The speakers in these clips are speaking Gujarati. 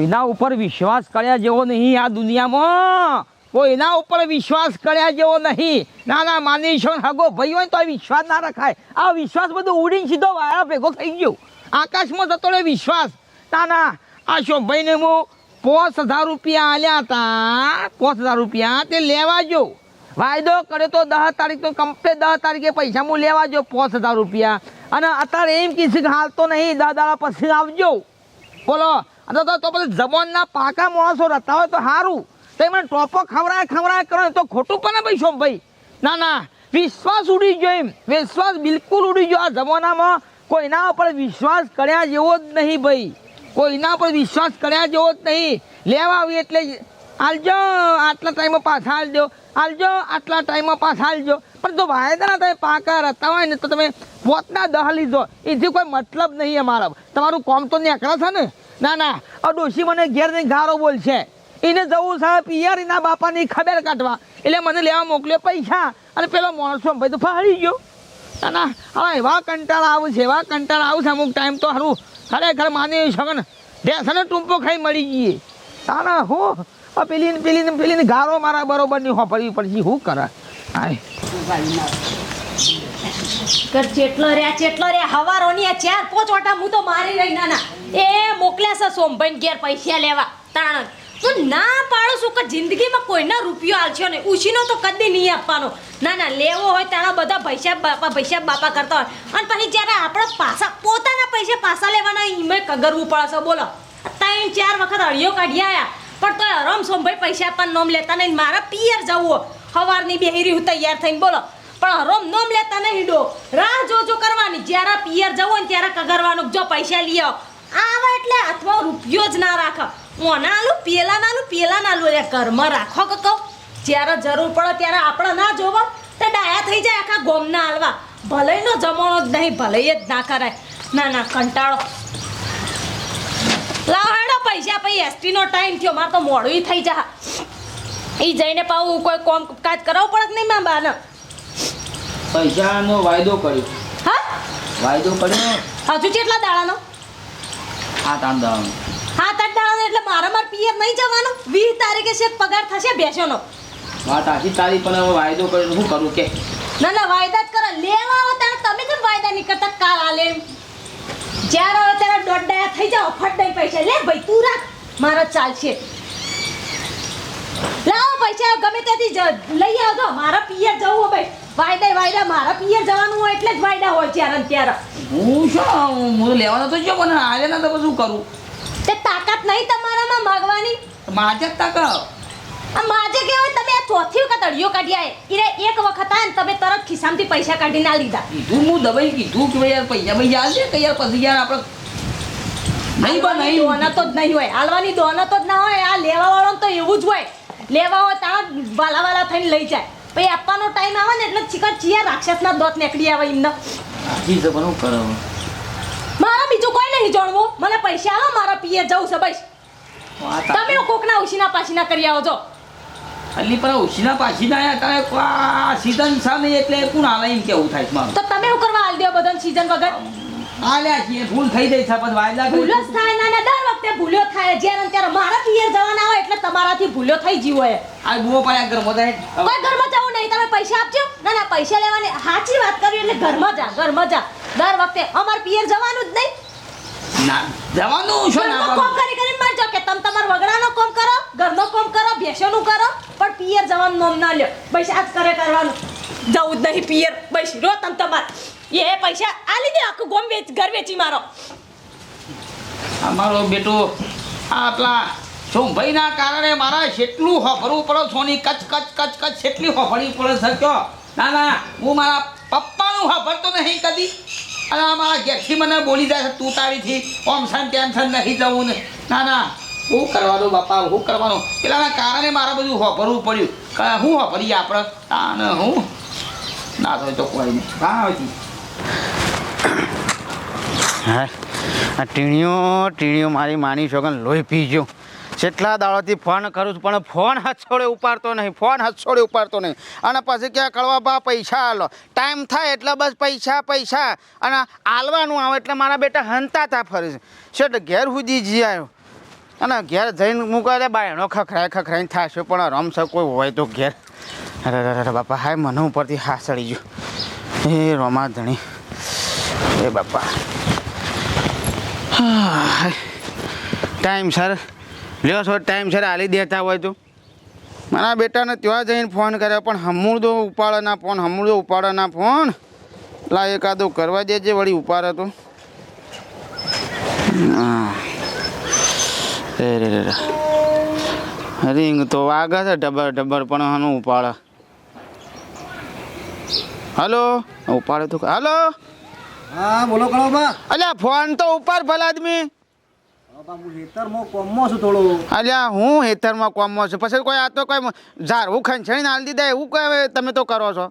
કોઈના ઉપર વિશ્વાસ કર્યા જેવો નહીં આ દુનિયામાં. કોઈના ઉપર વિશ્વાસ કર્યા જેવો નહીં. ના ના માની છો હગો ભાઈ હોય તો આ વિશ્વાસ ના રખાય. આ વિશ્વાસ બધું ઉડીને સીધો વાળા ભેગો થઈ ગયો. આકાશમાં જતો રહે વિશ્વાસ. ના ના આ શોભાઈને હું પાંચ હજાર રૂપિયા આલ્યા હતા. પાંચ હજાર રૂપિયા તે લેવા જો. વાયદો કર્યો તો દસ તારીખ તો કમ્પ્લેટ દસ તારીખે પૈસા હું લેવા જો પાંચ હજાર રૂપિયા. અને અત્યારે એમ કીધું કે હાલ નહીં દસ દાડા પછી આવજો. બોલો. અને તો પછી જમવાના પાકા માણસો રહેતા હોય તો સારું તો મને ટોપો ખવડાય ખવડાય કરો તો ખોટું પણ ભાઈ શોમ ભાઈ. ના ના. વિશ્વાસ ઉડી ગયો એમ. વિશ્વાસ બિલકુલ ઉડી ગયો. આ જમાનામાં કોઈના ઉપર વિશ્વાસ કર્યા જેવો જ નહીં ભાઈ. કોઈના પર વિશ્વાસ કર્યા જેવો જ નહીં. લેવા આવી એટલે આલજો, આટલા ટાઈમમાં પાછા આલજો. આલજો, આટલા ટાઈમમાં પાછા આલજો. પણ જો વાયદાના તમે પાકા રહેતા હોય ને તો તમે પોતના દહ લીધો. એથી કોઈ મતલબ નહીં અમારા. તમારું કોમ તો નીકળે છે ને. ના ના, આ ડોશી મને ઘેર જઈને ગારો બોલશે. એને જવું છે પિયર એના બાપાની ખબર કાઢવા. એટલે મને લેવા મોકલ્યો પૈસા. અને પેલો માણસો ભાઈ તો ફાળી ગયો. ના ના હવે એવા કંટાળા આવું છે, એવા કંટાળા આવું છે, અમુક ટાઈમ તો સારું ખરેખર માની શકે ને ટૂંપો ખાઈ મળી ગઈએ. ના ના, હું, આ પેલી પેલી ને પેલી ને ગારો મારા બરોબરની હોપડવી પડશે. શું કરે હાય કર ચેટલો રહ્યા ચેટલો રે હવારોની આ ચાર પોચ ઓટા હું તો મારી રહી, ના એ મોકલ્યા છે ઘેર પૈસા લેવા, તાણ. તો ના પાડો છું કે જિંદગીમાં કોઈના રૂપિયો આલશો નહીં. ઉછીનો તો કદી નહીં આપવાનો. ના ના, લેવો હોય તાણા બધા પૈસા બાપા પૈસા બાપા કરતા હોય. અને પછી જ્યારે આપણે પાછા પોતાના પૈસા પાછા લેવાના એમાં કગરવું પડે બોલો. ત્રણ, ચાર વખત અળિયો કાઢી આયા. પણ તો રમ સોમભાઈ પૈસા પણ નોમ લેતા નહીં. મારા પિયર જવું હવારની બેહરી હું તૈયાર થઈને બોલો. પણ હરોમ નોમ લેતા નહીં ડો. રાહ જોજો કરવાની. જ્યારે પિયર જવો ને ત્યારે કગરવાનું જો પૈસા લઈ આવો. આવે એટલે હાથમાં રૂપિયો જ ના રાખ. ઓના આલું, પેલા નાલું પેલા નાલું. એટલે ઘરમાં રાખો કે કહું? જ્યારે જરૂર પડે ત્યારે આપણે ના જોવો. તો ડાયા થઈ જાય આખા ગોમના હાલવા. ભલેનો જમણો જ નહીં ભલે જ ના કરાય. ના ના, કંટાળો. લાવ હેડો, પૈસા પછી એસટી નો ટાઈમ થયો. મારે તો મોડું થઈ જા એ જઈને પાવું કોઈ કોમ કાજ કરાવવું પડે કે નહીં, મા બાને? પૈસાનો વાયદો કર્યો. હા? વાયદો કર્યો? હજુ કેટલા દાડાનો? હા તાણ દાડાનો. હા આઠ દાડાનો એટલે મારા માર પિયર નહીં જવાનો? વીસ તારીખે છે પગાર થશે બેસોનો વાત આશી તારીખ પણ હવે વાયદો કર્યો શું કરું કે? ના ના વાયદા જ કરો. લેવા આવો ત્યારે તમે કેમ વાયદા નહીં કરતા? કાલ આલે જ્યારે આવે ત્યારે દોડડાયા થઈ જાઓ ફટ દઈ પૈસા. લે ભાઈ તું રાખ. મારા ચાલશે લાવો પૈસા ગમે ત્યાંથી લઈ આવજો. મારા પિયર જવું ભાઈ વાયદા વાયદા મારા પિયર જવાનું હોય એટલે જ વાયદા હોય ત્યારે ને ત્યારે. હું શું હું લેવાનો તો જો પણ આજે ના તો શું કરું? તે તાકાત નહીં તમારામાં માગવાની? માજે જ તાકાત. આ માજે કહેવાય તમે આ ચોથી વખત અડિયો કાઢી આય ઈરે એક વખત આયા તમે તરત ખિસ્સામાંથી પૈસા કાઢી ના લીધા. કીધું હું દબાઈ કીધું કે યાર પૈસા પૈસા આવશે કે યાર? પછી યાર આપણે નહીં પણ નહીં દોના તો જ નહીં હોય. હાલવાની દોના તો જ ના હોય. આ લેવા વાળો તો એવું જ હોય. લેવા હોય તા વાલા વાલા થઈને લઈ જાય. પછી આપવાનો ટાઈમ આવે ને એટલે ચિકન ચિયા રાક્ષસના દોત નીકળી આવે એમને. આખી જવાનું કરો મારા બીજું કોઈ નહીં જોડવું મને પૈસા આવો મારા પિયર જવું છે બસ. તમે કોકના ઉશીના પાછીના કરી આવો છો અલી પણ ઉશીના પાછીના આયા તારે આ સીઝન સામે એટલે કોણ આલે એમ કેવું થાય મારું? તો તમે શું કરવા આલ દો બધાને સીઝન વગર? આલ્યા છીએ ભૂલ થઈ જાય છે પણ વાયદા ભૂલો જ થાય ના ના વખતે ભૂલ્યો થાય જ્યારે ને ત્યારે મારા પિયર જવાના હોય એટલે તમારાથી ભૂલ્યો થઈ જીવો એ આ બુઓ પાયા ઘરમાં જાય. કોઈ ઘરમાં જવું નહીં તમે પૈસા આપજો. ના ના પૈસા લેવાની સાચી વાત કરી એટલે ઘરમાં જા ઘરમાં જા. દર વખતે અમાર પિયર જવાનું જ નહીં. ના જવાનું શું ના કોમ કરી કરીને મરજો કે તમે તમાર વગડાનો કોમ કરો ઘરનો કોમ કરો ભેસોનું કરો પણ પિયર જવાનું નોમ ના લ્યો. પૈસા આજ કરે કરવાનું. જવું જ નહીં પિયર. બસ રો તમ તમાર. એ પૈસા આલી દે આખું ગોમ વેચ ઘર વેચી મારો. અમારો બેટો આટલા સોમભાઈના કારણે મારા જેટલું હફરવું પડે, સોની કચ કચ કચ કચ, જેટલી હફરવી પડે શક્યો ના ના, હું મારા પપ્પાનું હફરતો નહીં કદી. અને મારા ઘેરથી મને બોલી જાય તું તારીથી ઓમ સન નહીં જવું ને. ના ના શું કરવાનું બાપા શું કરવાનું. પેલાના કારણે મારે બધું હોભરવું પડ્યું. શું હોભરીએ આપણે? ના ને હું? ના, તો કોઈ નહીં. હા હા. આ ટીણીઓ ટીણીઓ મારી માની છોકન લોહી પી ગયો. કેટલા દાડોથી ફોન કરું છું, પણ ફોન હથોડે ઉપાડતો નહીં, ફોન હથોડે ઉપાડતો નહીં. અને પછી ક્યાં કળવા બા પૈસા આલો. ટાઈમ થાય એટલે બસ પૈસા પૈસા. અને આલવાનું આવે એટલે મારા બેટા હંતાતા ફરે છે. શેઠ ઘેર સુધી જી આવ્યો અને ઘેર જઈને મૂકો બાયણો ખખરાય ખખરાઈને થશે, પણ રમશે કોઈ હોય તો ઘેર. અરે અરે બાપા, હાય, મને ઉપરથી હા ચડી ગયું. એ રોમા ધણી એ બાપા. ટાઈમ સર લ્યો સર ટાઈમ સર હાલી દેતા હોય તો. મારા બેટાને ત્યાં જઈને ફોન કર્યો, પણ હમણું ઉપાડે ના ફોન હમણું ઉપાડે ના ફોન લા, એકાદો કરવા દેજે વળી ઉપાડે તો. રિંગ તો વાગે છે ડબર ડબર પણ હનું ઉપાડે. હલો? ઉપાડે તો હલો? હા બોલો કળોબા અલ્યા ફોન તો ઉપર ભલા આદમી. અલ્યા હું હેતરમાં કોમો છું. પછી કોઈ આ તો કોઈ ઝાડવું ખંચણીને હાલ દીધા એવું કઈ તમે તો કરો છો?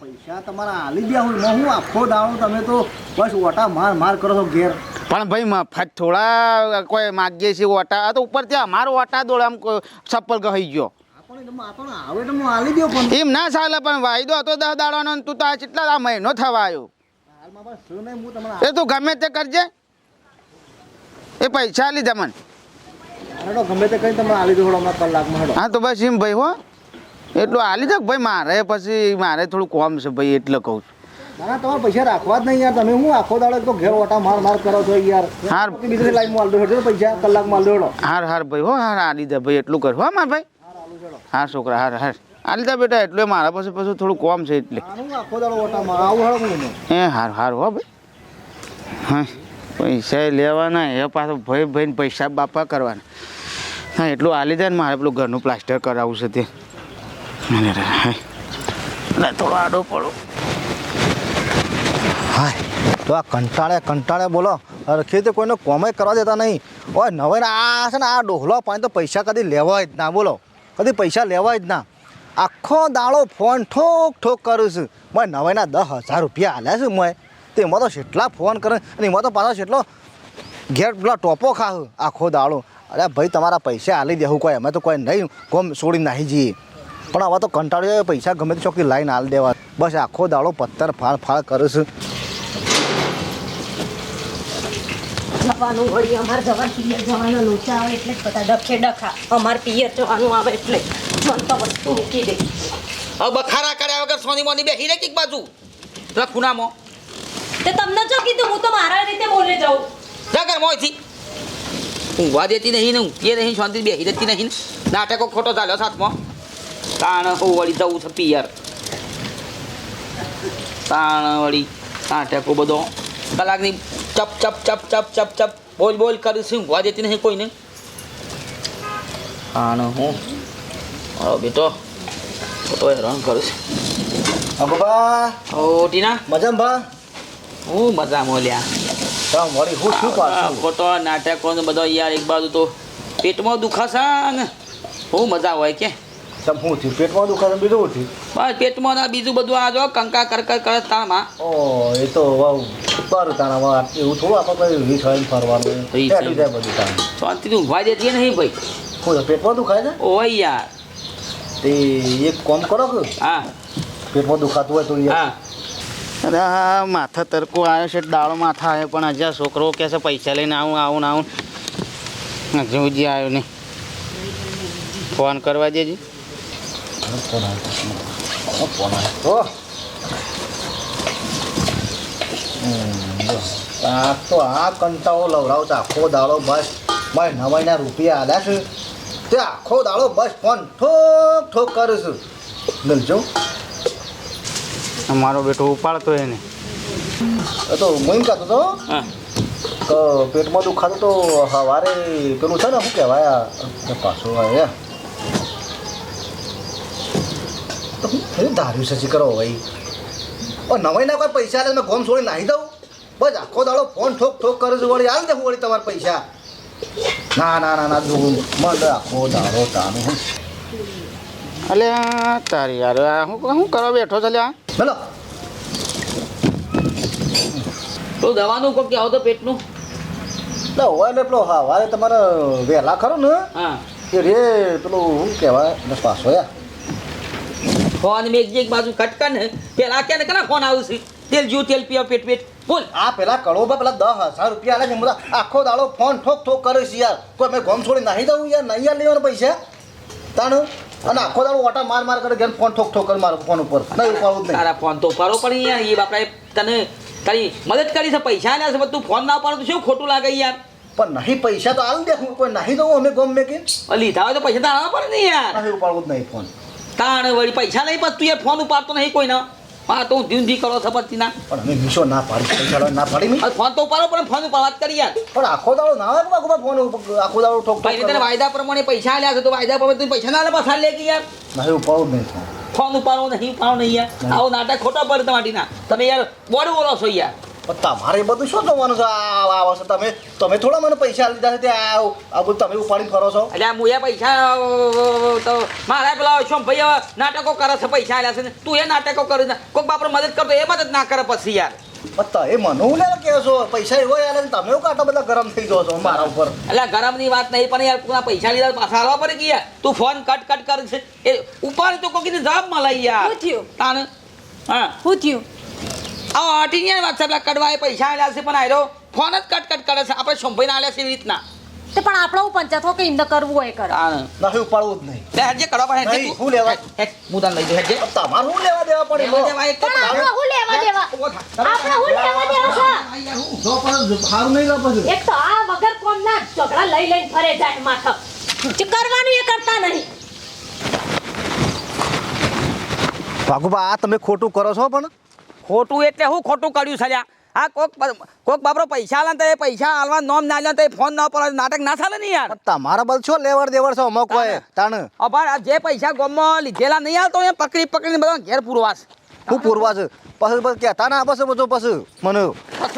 પૈસા તમારા હાલી ગયા હોય હું આખો દાડો તમે તો બસ ઓટા માર માર કરો છો ઘેર. પણ ભાઈ મફત થોડા કોઈ માગીએ છીએ ઓટા. આ તો ઉપરથી અમારો ઓટા દોડ આમ ચપ્પલ કહી ગયો. એમ ના ચાલે પણ વાયદો હતો દસ દાડાનો તું તો આ કેટલા આ મહિનો થવા આવ્યો. એ તું ગમે તે કરજે. એ પૈસા લીધા મને. ગમે તે કઈ તમને હાલી દો હમણાં કલાકમાં હા તો બસ એમ ભાઈ હો. એટલું આલી દો ભાઈ મારે પછી મારે થોડું કોમ છે ભાઈ એટલે કહું છું. ના તમારે પૈસા રાખવા જ નહીં યાર. તમે હું આખો દાડો તો ઘેર ઓટા માર માર કરો છો યાર. હાર. બીજી લાઈનમાં હાલ દો હેડો પૈસા કલાકમાં હાલ દો હાર હાર ભાઈ હો હાર હાલી દે ભાઈ એટલું કર. હો માર ભાઈ. હા છોકરા હાર હાર. દે બેટા એટલે મારા પાસે પછી થોડું કોમ છે એટલે. એ હાર હાર હો ભાઈ. હા પૈસા લેવાના એ પાછો ભાઈ ભાઈને પૈસા બાપા કરવાના. હા એટલું આલી દે ને મારે પેલું ઘરનું પ્લાસ્ટર કરાવવું છે તે. હા. થોડો આડો પડો. હા તો આ કંટાળે કંટાળે બોલો. રખી તો કોઈને કોમે કરવા દેતા નહીં. ઓય નવે આ છે ને આ ડોહલો પાણી તો પૈસા કદી લેવાય જ ના બોલો. કદી પૈસા લેવાય જ ના. આખો દાડો ફોન ઠોક ઠોક કરું છું. મેં નવાઈના દસ હજાર રૂપિયા હાલ્યા છું મેં તેમાં તો કેટલા ફોન કરે અને એમાં તો પાછો કેટલો ઘેર પેલા ટોપો ખાઉં આખો દાડો. અરે ભાઈ, તમારા પૈસા હાલી દેવું કોઈ, અમે તો કોઈ નહીં, કોમ છોડી નાહી જઈએ. પણ હવે તો કંટાળી જાય, પૈસા ગમે તે ચોકી લાઈન હાલ દેવા. બસ આખો દાડો પથ્થર ફાળ ફાળ કરું છું. જવાનું વળી અમારે જવા પિયર જવાના લોચા આવે એટલે બધા ડખે ડખા. અમારે પિયર જવાનું આવે એટલે મન તો વસ્તુ મૂકી દે. હવે બખારા કર્યા વગર સોની મોની બેહી રે કંઈક બાજુ? પેલા ખૂણામાં તે તમને જો કીધું હું તો મારા રીતે બોલે જાઉં. જગર મોયથી ઊંઘવા દેતી નહીં ને ઊંઘીએ નહીં શાંતિ બેહી દેતી નહીં નાટકો ખોટો ચાલ્યો સાથમાં તાણ હું વળી જવું છે પિયર. તાણ વળી નાટકો બધો. કલાકની ચપ ચપ ચપ ચપ ચપ ચપ. બોલ બોલ કરું છું ઊંઘવા દેતી નહીં કોઈને? આને હું? આવો બેટો. તો હેરાન કરું છું અગોબા ઓ ટીના. મજામાં બા હું મજા મોલ્યા તમ વળી હું શું પાછું ખોટો નાટકો બધો યાર એક બાજુ તો પેટમાં દુખાશે ને. બહુ મજા હોય કે? તમ હું થયું? પેટમાં દુખાશે ને બીજું થયું? બસ પેટમાં ના બીજું બધું આ જો કંકા કરકર કરે તામાં ઓ એ તો વાવ બરું તારા વાવ એવું થોડું આપણે કઈ વીસ હોય ફરવાનું. જાય બધું તાર શાંતિથી ઊંઘવા દેતી નહીં ભાઈ. હું પેટમાં દુખાય છે ઓ યાર. તે એક કોમ કરો કે? હા. પેટમાં દુખાતું હોય તો હા. અરે હા માથા તરકો આવ્યો છે દાળો માથા આવ્યો પણ હજી છોકરો કહે છે પૈસા લઈને આવું આવું ને આવું. હજી હજી આવ્યો નહીં. ફોન કરવા દેજે. આવ્યો આવ્યો આ તો આ કંટાળો લવડાવતા આખો દાડો બસ મારે નવાઈના રૂપિયા આલ્યા છે તે આખો દાડો બસ ફોન ઠોક ઠોક કરું છું મિલજો મારો બેટો ઉપાડતો એને. એ તો હું એમ કહેતો હતો હા. કે પેટમાં દુખાતું તો સવારે પેલું છે ને શું કહેવાય પાછું આવે તો હું ધાર્યું સચી કરો ભાઈ. ઓ નવાઈના કોઈ પૈસા લે તમે ગોમ છોડી નાહી દઉં? બસ આખો દાડો ફોન ઠોક ઠોક કરે છે વળી હાલ દે વળી તમારા પૈસા. ના ના ના ના જોવું મંડ આખો દાડો તાનું હું. અલે તારી યાર આ હું શું કરવા બેઠો છે લ્યા બોલો તો દવાનું કોક આવો તો પેટનું? એટલે હોય ને પેલો હા વારે તમારે વહેલા ખરો ને? હા. એ રે પેલું શું કહેવાય પાછો યાર ફોન મેં એક બાજુ ખટકા ને પેલા કે ને કના ફોન આવશે તેલ જો તેલ પીઓ પેટ પેટ. બોલ. આ પેલા કડોબા પેલા દસ હજાર રૂપિયા આલે છે. બધા આખો દાડો ફોન ઠોક ઠોક કરે છે યાર. કોઈ મેં ગોમ છોડી નાહી દઉં યાર નહીં યાર લેવાના પૈસા. તાણ? અને આખો દાડો ઓટા માર માર કરે ઘેર ફોન ઠોક ઠોક કરે મારો ફોન ઉપર. નહીં ઉપાડવું નહીં. તારા ફોન તો ઉપાડો પણ યાર. એ બાપરા તને તારી મદદ કરી છે પૈસા આલ્યા છે તું ફોન ના ઉપાડો તો શું ખોટું લાગે યાર? પણ નહીં પૈસા તો આલ દે. કોઈ નહીં દઉં અમે ગમ કે. લીધા હોય તો પૈસા તો આવવા પડે ને યાર. નહીં ઉપાડવું જ નહીં ફોન. તાણ વળી પૈસા નહીં પછી તું એ ફોન ઉપાડતો નહીં કોઈના. હા તો હું ધીંધી કરો કરો પછી ના. પણ અમે મીશો ના પાડી પૈસા ના પાડી મી. ફોન તો ઉપાડો પણ ફોન ઉપર વાત કરી યાર. પણ આખો દાડો ના આવે આખો ફોન આખો દાડો ઠોક ભાઈ તને. વાયદા પ્રમાણે પૈસા આલ્યા છે તો વાયદા પ્રમાણે તું પૈસા ના લે પાછા લે કે યાર? નહીં ઉપાડો નહીં ફોન ઉપાડો નહીં ઉપાડો નહીં યાર. આવો નાટક ખોટા પડે તમારીના તમે યાર બોડ બોલો છો યાર. તમારે બધું શું જોવાનું છે? આ છો તમે તમે થોડા મને પૈસા લીધા છે ત્યાં આ બધું તમે ઉપાડીને ફરો છો? એટલે હું મુયા પૈસા તો મારા પેલા શું ભાઈ નાટકો કરે છે પૈસા આલ્યા છે ને તું એ નાટકો કરે ને કોઈક બાપરો મદદ કરતો એ મદદ ના કરે પછી યાર. પણ તમે મને હું લેવા કહો છો પૈસા એવો યાર તમે એવું કાંટા બધા ગરમ થઈ જાવ છો મારા ઉપર. એટલે ગરમની વાત નહીં પણ યાર તું પૈસા લીધા પાછા આવવા પડે ગયા. તું ફોન કટ કટ કરે છે. એ ઉપાડી તો કોકીને જવાબ મળે યાર શું થયું? તાને હા. શું થયું? આ ને વાત છે પેલા કડવા એ પૈસા આલ્યા છે પણ આયરો ફોન જ કટ કટ કરે છે. આપણે સંભાઈને આલ્યા છે એવી રીતના. તે પણ આપણે પંચાયત હો કે ઇન્દ કરવું હોય કરે. નહીં ઉપાડવું જ નહીં. તે હેડજે કરવા પડે નહીં, હું લેવા? હું તને લઈ દઉં હેડજે. તમાર હું લેવા દેવા પડે લેવા દેવા એક તો પણ આપણે હું લેવા દેવા? આપણે હું લેવા દેવા છે? જો પણ સારું નહીં લો એક તો આ વગર કોણ ના ઝઘડા લઈ લઈને ફરે જાય માથા. જે કરવાનું એ કરતા નહીં. ભાગુબા આ તમે ખોટું કરો છો પણ? ખોટું એટલે હું ખોટું કર્યું છે આ કોક કોક બાપરો પૈસા આલે તો એ પૈસા આલવા નોમ ના લે તો એ ફોન ના પડે નાટક ના ચાલે ને યાર. તમારા બલ છો લેવડ દેવડ છો અમુક હોય તાણ. અભાર આ જે પૈસા ગોમમાં લીધેલા નહીં આવતો એ પકડી પકડીને બધા ઘેર પૂરવાસ. હું પૂરવા છે પછી પછી કહેતા ના પછી બધું પછી મને.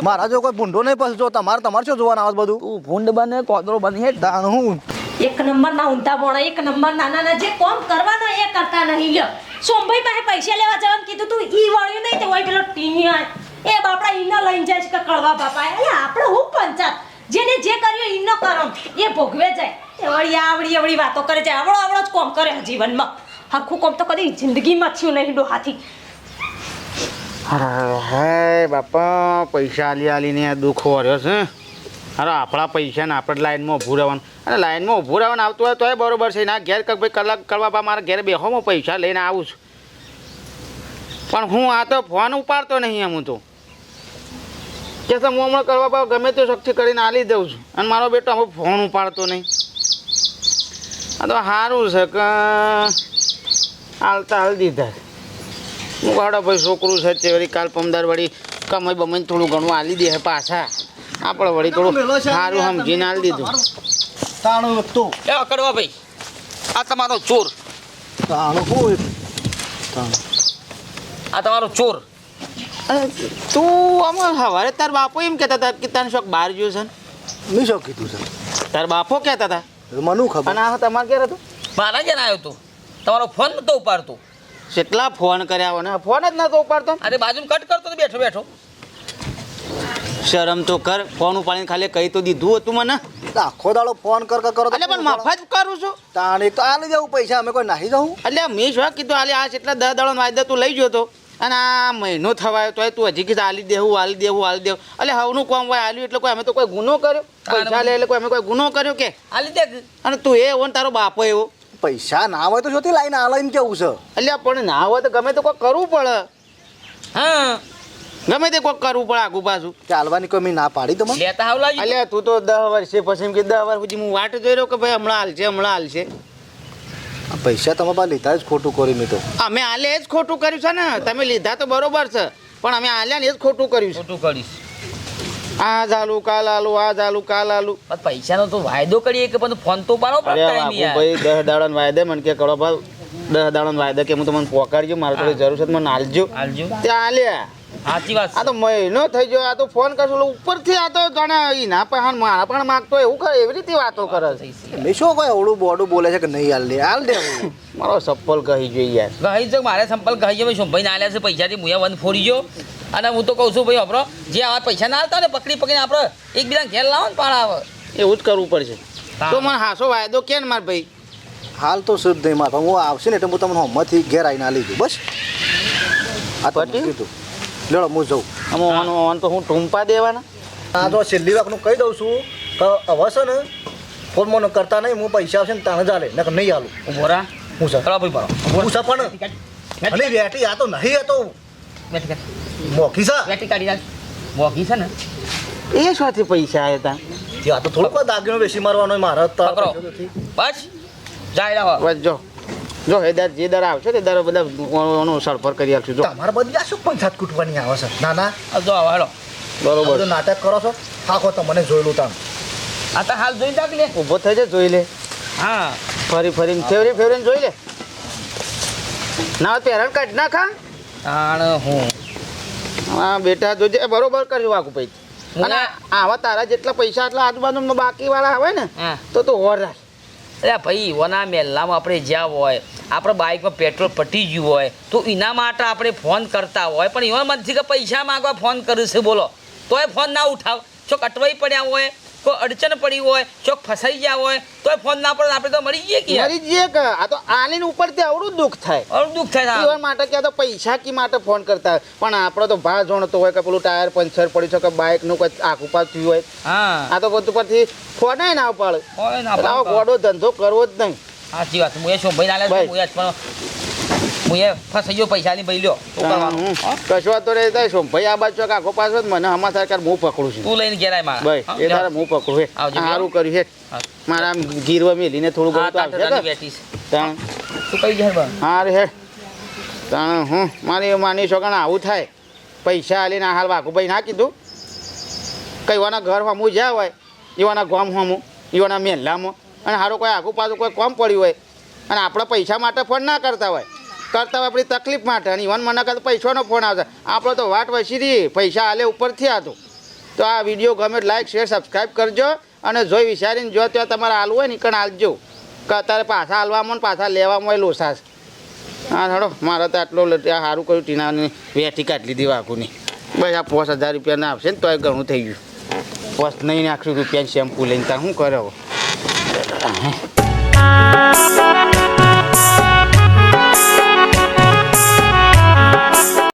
મારા જો કોઈ ભૂંડો નહીં પછી જો તમારે તમારે શું જોવાનું આવે બધું? તું ભૂંડ બને કોદરો બને તાણ હું. એક નંબર ના ઊંધા પોણા એક નંબર નાના ના જે કોમ કરવાનો એ કરતા નહીં લ્યો. સોમભાઈ પાસે પૈસા લેવા જવાનું કીધું તું, ઈ વળ્યું નહીં તો હોય પેલો ટીની આ એ બાપડા ઈનો લઈને જાય છે કે કળવા બાપા. એટલે આપણે હું પંચાત જેને જે કર્યું ઈનો કરો. એ ભોગવે જાય. એ વળી આવડી આવડી વાતો કરે છે. આવડો આવડો જ કોમ કરે જીવનમાં. આખું કોમ તો કદી જિંદગીમાં થયું નહીં ડોહાથી. હે બાપા, પૈસા આલી આલીને દુઃખ વર્યો છે. અરે આપણા પૈસા ને આપણે લાઈનમાં ઊભું રહેવાનું. અને લાઈનમાં ઊભું રહેવાનું આવતું હોય તોય બરોબર છે. ના, ઘેર ભાઈ કલાક કરવા બા મારા ઘેર બેહો, હું પૈસા લઈને આવું છું. પણ હું આ તો ફોન ઉપાડતો નહીં એમ હું તો. કે હું હમણાં કરવા બા ગમે તે શક્તિ કરીને આલી દઉં છું. અને મારો બેટો હવે ફોન ઉપાડતો નહીં. આ તો સારું છે કે હાલતા હાલ દીધા. હું કાઢો ભાઈ છોકરું છે તે વળી કાલ પમદાર વળી કમાઈ બમાઈ થોડું ઘણું આલી દે પાછા. આપણે વળી થોડું સારું સમજીને આલી દીધું. તાણું તો એ અકડવા ભાઈ. આ તમારો ચોર. તાણું કોઈ આ તમારો ચોર. તું આમાં સવારે તાર બાપો એમ કહેતા હતા કે તને શોખ બહાર ગયો છે મેં શોખ કીધું છે. તાર બાપો કહેતા હતા? મને ખબર? અને આ તમારે ઘેર હતું? મારા જ આવ્યો હતો તમારો ફોન નતો ઉપાડતો. કેટલા ફોન કર્યા હોય ફોન જ નતો ઉપાડતો. અરે બાજુ કટ કરતો તો બેઠો બેઠો. શરમ તો કર ફોન ઉપાડીને ખાલી કહી તો દીધું હતું મને. આખો દાડો ફોન કર કર કરો એટલે પણ મફત કરું છું. તાણે તો આ લઈ જવું પૈસા અમે કોઈ નાહી જવું એટલે મેં શું કીધું આલે આ એટલા દસ દાડો વાયદા તું લઈ જતો તો. અને આ મહિનો થવાયો તો તું હજી કીધું આલી દેવું આલી દેવું આલી દેવું. એટલે હવનું કોમ હોય આલ્યું એટલે કોઈ અમે તો કોઈ ગુનો કર્યો? પૈસા લે એટલે કોઈ અમે કોઈ ગુનો કર્યો કે? આલી દે. અને તું એ એવો ને તારો બાપો એવો. પૈસા ના હોય તો જોતી લાઈને આલે એમ કેવું છે? એટલે પણ ના હોય તો ગમે તો કોઈ કરવું પડે. હા. ગમે તે કોઈ કરવું પડે આગુ પાછું. ચાલવાની કોઈ મેં ના પાડી તો મને લેતા હાવ લાવી અલ્યા તું તો દસ વર્ષે પછી એમ કે દસ વર્ષ પછી હું વાટ જોઈ રહ્યો કે ભાઈ હમણાં હાલશે હમણાં હાલશે. છે પૈસા તમે પાસે લીધા જ ખોટું કર્યું મેં તો. અમે હાલે જ ખોટું કર્યું છે ને. તમે લીધા તો બરોબર છે પણ અમે હાલ્યા ને એ જ ખોટું કર્યું છે. ખોટું કરીશ. આ ચાલુ કાલ આલુ આ ચાલુ કાલ આલુ પૈસાનો તો વાયદો કરીએ કે પણ ફોન તો યાર. ભાઈ દસ દાડાનો વાયદે મને કે કરો ભાઈ દસ દાડાનો વાયદે કે હું તમને પોકારજો મારે થોડી જરૂર છે મને હાલજો. હાલજો. ત્યાં હાલ્યા. સાચી વાત આ તો મહિનો થઈ ગયો આ તો ફોન કરશો એટલે ઉપરથી આ તો જાણે ના પણ મારા પણ માગતો હોય એવું કરે એવી રીતે વાતો કરે છે. મેં શું કોઈ ઓળું બોડું બોલે છે કે નહીં હાલ દે હાલ દે. મારો સપ્પલ કહી જોઈએ યાર. કહી છે મારે સંપલ કહી ભાઈ શોભાઈ ના આલ્યા છે પૈસાથી મુયા વન ફોડી ગયો. અને હું તો કહું છું ભાઈ આપણો જે આવા પૈસા ના આવતા ને પકડી પકડીને આપણે એકબીજા ઘેર લાવો ને પાડા આવે. એવું જ કરવું પડશે. તો મને હાસો વાયદો કે ને માર ભાઈ? હાલ તો શુદ્ધ નહીં માર હું આવશે ને એટલે હું તમને હમણાંથી ઘેર આવીને આલી દઉં બસ. આ તો? કીધું. લેડો હું જઉં. આમ તો હું ટૂંપા દેવાના. આ તો છેલ્લી વાકનું કહી દઉં છું કે હવે છે ને ફોન મને કરતા નહીં હું પૈસા આવશે ને તાણે જ આલે નકર નહીં આલું. મોરા હું સર ચલો ભાઈ બરો હું સર પણ અરે વેટી આ તો નહીં હતો. મોકી મોખી છે? બેઠી કાઢી મોઘી છે ને? એ શોથી પૈસા આવ્યા હતા આ તો થોડુંક દાગીનો બેસી મારવાનો મારા મારે. બસ. જાય રહો બસ જો. જો એ દર જે દર આવશે તે દર બધા સરફર સળફર કરી આપશું જો. તમારે બધા શું પંચાયત કૂટવાની આવે છે? ના ના જો હાલો. બરોબર. બધું નાટક કરો છો? હાખો તમને જોયેલું તાણ. આ તો હાલ જોઈ લાગ લે ઊભો થઈ જાય જોઈ લે. હા. ફરી ફરીને ફેવરી ફેવરીને જોઈ લે. ના પહેરણ કાઢ ના ખા તાણ હું. હા બેટા જોજે. બરોબર કરજો આખું ભાઈ હું અને આવા તારા જેટલા પૈસા એટલા આજુબાજુ બાકી વાળા આવે ને તો તું હોર રાખ. અરે ભાઈ, ઓના મેલ્લામાં આપણે જ્યાં હોય, આપણે બાઇકમાં પેટ્રોલ પટી ગયું હોય, તો એના માટે આપણે ફોન કરતા હોય. પણ એવા મનથી કે પૈસા માંગવા ફોન કર્યું બોલો. તોય ફોન ના ઉઠાવ. જો અટવાઈ પડ્યા હોય કોઈ અડચણ પડી હોય ચોક ફસાઈ ગયા હોય તો ફોન ના પડે આપણે તો મરી જઈએ કે મરી જઈએ કે આ તો આલીને ઉપરથી આવડું દુઃખ થાય. અરે દુઃખ થાય એવા માટે ક્યાં તો પૈસા કી માટે ફોન કરતા હોય. પણ આપણો તો ભાર જોણતો હોય કે પેલું ટાયર પંચર પડ્યું છે કે બાઇકનું કોઈ આખું પાસ થયું હોય. હા. આ તો બધું પરથી ફોન ના પાડે ના આવો પાડો. ગોડો ધંધો કરવો જ નહીં. સાચી વાત હું એ શું ભાઈ નાલે ભાઈ. હું એ પણ હું એ ફસાઈ ગયો પૈસાની ભાઈ લ્યો? કશો તો રે થાય ભાઈ આ બાજુ પાસ ને મને? હમા સરકાર હું પકડું છું? તું લઈને ઘેરાય મારા. ભાઈ એ તારે હું પકડું હે. સારું કર્યું હે. મારા આમ ગીરવા મેલીને થોડું ઘણું? બેઠી છે. તાણ. તું કઈ બા હા રે હે. તાણ હું. મારી માની છોકરા આવું થાય. પૈસા આલીને હાલ વાઘુભાઈ ના કીધું. કઈવાના ઘર હમું જ્યાં હોય એવાના ગોમ હમું એવાના મહેલામાં અને સારું કોઈ આખું પાછું કોઈ કોમ પડ્યું હોય. અને આપણા પૈસા માટે ફોન ના કરતા હોય. કરતા આપણી તકલીફ માટે. અને ઈવન મને કહે પૈસાનો ફોન આવશે. આપણે તો વાટ વસી રહી પૈસા હાલે ઉપરથી હતું તો. આ વીડિયો ગમે લાઈક શેર સબસ્ક્રાઈબ કરજો. અને જોઈ વિચારીને જો ત્યાં તમારે હાલવું હોય ને કણ હાલજો. કે અત્યારે પાછા હાલવામાં ને પાછા લેવામાં હોય લોસાસ હા, હડો. મારે તો આટલો સારું કર્યું ટીનાની વેઠી કાઢી લીધી વાઘુની. બસ આ પાંચ હજાર રૂપિયાના આવશે ને તોય ઘણું થઈ ગયું. પાંચ નહીં નાખશું રૂપિયા શેમ્પુ લઈને ત્યાં શું કરે